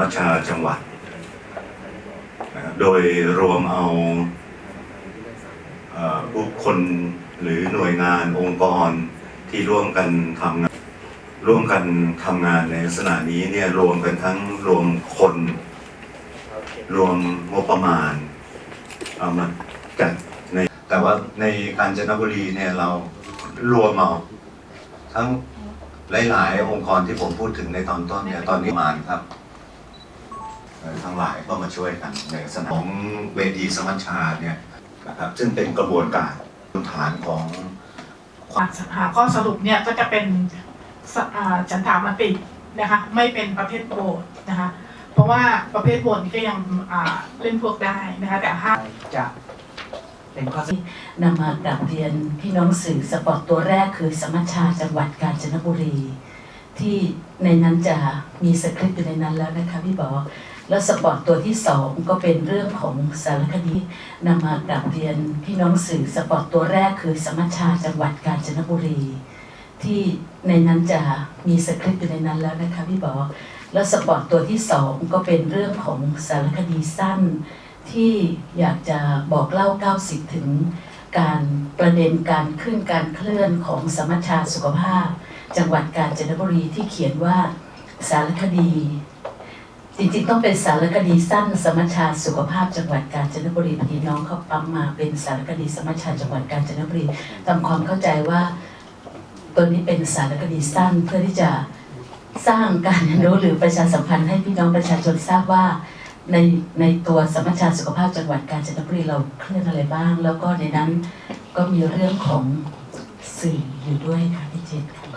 มัชชาจังหวัด โดยรวมเอาเอ่อบุคคลหรือหน่วยงานองค์กรที่ร่วมกันทำงานร่วมกันทำงานในลักษณะนี้เนี่ยรวมกันทั้งรวมคน รวมงบประมาณเอามาจัดในแต่ว่าในกาญจนบุรีเนี่ยเรารวมเอาทั้งหลาย ๆ องค์กรที่ผมพูดถึงในตอนต้นเนี่ยตอนนี้ประมาณครับ ทั้งหลายก็มาช่วยกันในสนามของเวทีสมัชชาเนี่ยนะครับซึ่งเป็นกระบวนการพื้นฐานของหาข้อสรุปเนี่ยก็จะเป็นฉันถามมตินะคะไม่เป็นประเภทโหวตนะคะเพราะว่าประเภทโหวตนี่ก็ยังเล่นพวกได้นะคะแต่ห้าจะเป็นข้อเสนอนำมากราบเรียนพี่น้องสื่อสปอร์ตตัวแรกคือสมัชชาจังหวัดกาญจนบุรี ที่ในนั้นจะมีสคริปต์อยู่ในนั้นแล้วนะคะพี่บอก แล้วสปอร์ตตัวที่สองก็เป็นเรื่องของสารคดีนำมากราบเรียนพี่น้องสื่อสปอร์ตตัวแรกคือสมัชชาจังหวัดกาญจนบุรี ที่ในนั้นจะมีสคริปต์อยู่ในนั้นแล้วนะคะพี่บอแล้วสปอร์ตตัวที่สองก็เป็นเรื่องของสารคดีสั้น ที่อยากจะบอกเล่า 90 ถึงการประเด็นการขึ้นการเคลื่อนของสมัชชาสุขภาพ จังหวัดกาญจนบุรีที่เขียนว่าสารคดี จริงๆต้องเป็นสารคดีสั้นสมัชชาสุขภาพจังหวัดกาญจนบุรีพอดีน้องเขาปั๊มมาเป็นสารคดีสมัชชาจังหวัดกาญจนบุรีทำความเข้าใจว่าตัวนี้เป็นสารคดีสั้นเพื่อที่จะสร้างการเรียนรู้หรือประชาสัมพันธ์ให้พี่น้องประชาชนทราบว่าในในตัวสมัชชาสุขภาพจังหวัดกาญจนบุรีเราเคลื่อนอะไรบ้าง แล้วก็ในนั้นก็มีเรื่องของสื่ออยู่ด้วยค่ะพี่เจษค่ะ